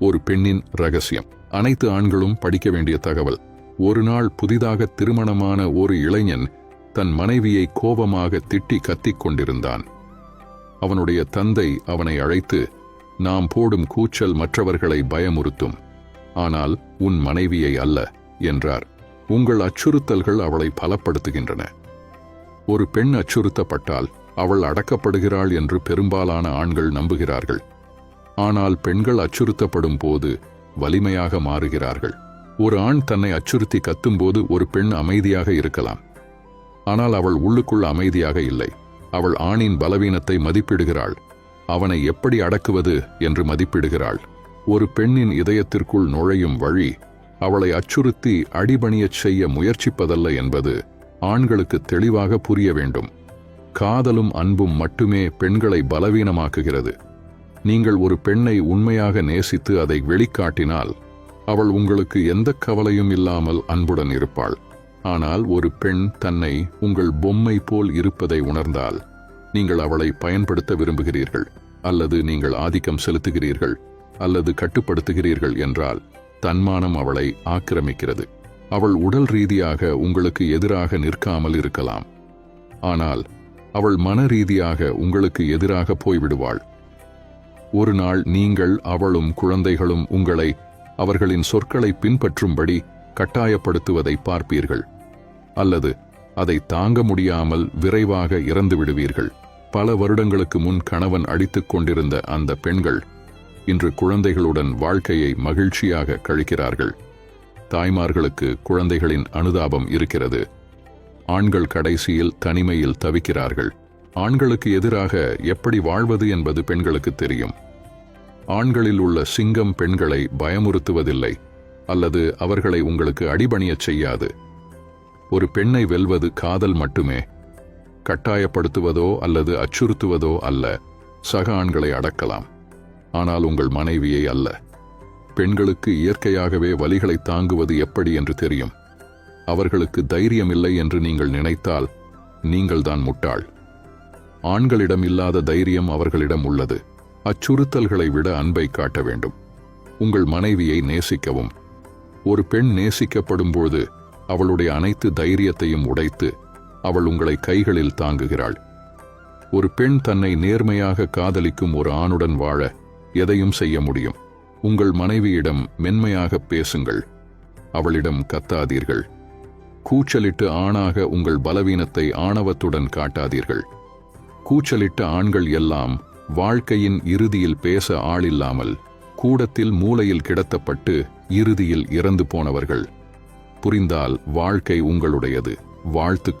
ஒரு பெண்ணின் ரகசியம். அனைத்து ஆண்களும் படிக்க வேண்டிய தகவல். ஒரு நாள் புதிதாக திருமணமான ஒரு இளைஞன் தன் மனைவியை கோபமாக திட்டி கத்திக் கொண்டிருந்தான். அவனுடைய தந்தை அவனை அழைத்து நாம் போடும் கூச்சல் மற்றவர்களை பயமுறுத்தும். ஆனால் உன் மனைவியை அல்ல என்றார். உங்கள் அச்சுறுத்தல்கள் அவளை பலப்படுத்துகின்றன. ஒரு பெண் அச்சுறுத்தப்பட்டால் அவள் அடக்கப்படுகிறாள் என்று பெரும்பாலான ஆண்கள் நம்புகிறார்கள். ஆனால் பெண்கள் அச்சுறுத்தப்படும் போது வலிமையாக மாறுகிறார்கள். ஒரு ஆண் தன்னை அச்சுறுத்தி கத்தும்போது ஒரு பெண் அமைதியாக இருக்கலாம். ஆனால் அவள் உள்ளுக்குள் அமைதியாக இல்லை. அவள் ஆணின் பலவீனத்தை மதிப்பிடுகிறாள். அவனை எப்படி அடக்குவது என்று மதிப்பிடுகிறாள். ஒரு பெண்ணின் இதயத்திற்குள் நுழையும் வழி அவளை அச்சுறுத்தி அடிபணியச் செய்ய முயற்சிப்பதல்ல என்பது ஆண்களுக்கு தெளிவாக புரிய வேண்டும். காதலும் அன்பும் மட்டுமே பெண்களை பலவீனமாக்குகிறது. நீங்கள் ஒரு பெண்ணை உண்மையாக நேசித்து அதை வெளிக்காட்டினால் அவள் உங்களுக்கு எந்த கவலையும் இல்லாமல் அன்புடன் இருப்பாள். ஆனால் ஒரு பெண் தன்னை உங்கள் பொம்மை போல் இருப்பதை உணர்ந்தால் நீங்கள் அவளை பயன்படுத்த விரும்புகிறீர்கள் அல்லது நீங்கள் ஆதிக்கம் செலுத்துகிறீர்கள் அல்லது கட்டுப்படுத்துகிறீர்கள் என்றால் தன்மானம் அவளை ஆக்கிரமிக்கிறது. அவள் உடல் ரீதியாக உங்களுக்கு எதிராக நிற்காமல் இருக்கலாம். ஆனால் அவள் மன ரீதியாக உங்களுக்கு எதிராக போய்விடுவாள். ஒரு நாள் நீங்கள் அவளும் குழந்தைகளும் உங்களை அவர்களின் சொற்களை பின்பற்றும்படி கட்டாயப்படுத்துவதை பார்ப்பீர்கள். அல்லது அதை தாங்க முடியாமல் விரைவாக இறந்து விடுவீர்கள். பல வருடங்களுக்கு முன் கணவன் அடித்துக் கொண்டிருந்த அந்த பெண்கள் இன்று குழந்தைகளுடன் வாழ்க்கையை மகிழ்ச்சியாக கழிக்கிறார்கள். தாய்மார்களுக்கு குழந்தைகளின் அனுதாபம் இருக்கிறது. ஆண்கள் கடைசியில் தனிமையில் தவிக்கிறார்கள். ஆண்களுக்கு எதிராக எப்படி வாழ்வது என்பது பெண்களுக்கு தெரியும். ஆண்களில் உள்ள சிங்கம் பெண்களை பயமுறுத்துவதில்லை அல்லது அவர்களை உங்களுக்கு அடிபணியச் செய்யாது. ஒரு பெண்ணை வெல்வது காதல் மட்டுமே. கட்டாயப்படுத்துவதோ அல்லது அச்சுறுத்துவதோ அல்ல சக ஆண்களை அடக்கலாம். ஆனால் உங்கள் மனைவியை அல்ல. பெண்களுக்கு இயற்கையாகவே வலிகளை தாங்குவது எப்படி என்று தெரியும். அவர்களுக்கு தைரியம் இல்லை என்று நீங்கள் நினைத்தால் நீங்கள்தான் முட்டாள். ஆண்களிடம் இல்லாத தைரியம் அவர்களிடம் உள்ளது. அச்சுறுத்தல்களை விட அன்பை காட்ட வேண்டும். உங்கள் மனைவியை நேசிக்கவும். ஒரு பெண் நேசிக்கப்படும்போது அவளுடைய அனைத்து தைரியத்தையும் உடைத்து அவள் உங்களை கைகளில் தாங்குகிறாள். ஒரு பெண் தன்னை நேர்மையாக காதலிக்கும் ஒரு ஆணுடன் வாழ எதையும் செய்ய முடியும். உங்கள் மனைவியிடம் மென்மையாக பேசுங்கள். அவளிடம் கத்தாதீர்கள். கூச்சலிட்டு ஆணாக உங்கள் பலவீனத்தை ஆணவத்துடன் காட்டாதீர்கள். கூச்சலிட்ட ஆண்கள் எல்லாம் வாழ்க்கையின் இறுதியில் பேச ஆளில்லாமல் கூடத்தில் மூலையில் கிடத்தப்பட்டு இறுதியில் இறந்து போனவர்கள். புரிந்தால் வாழ்க்கை உங்களுடையது. வாழ்த்து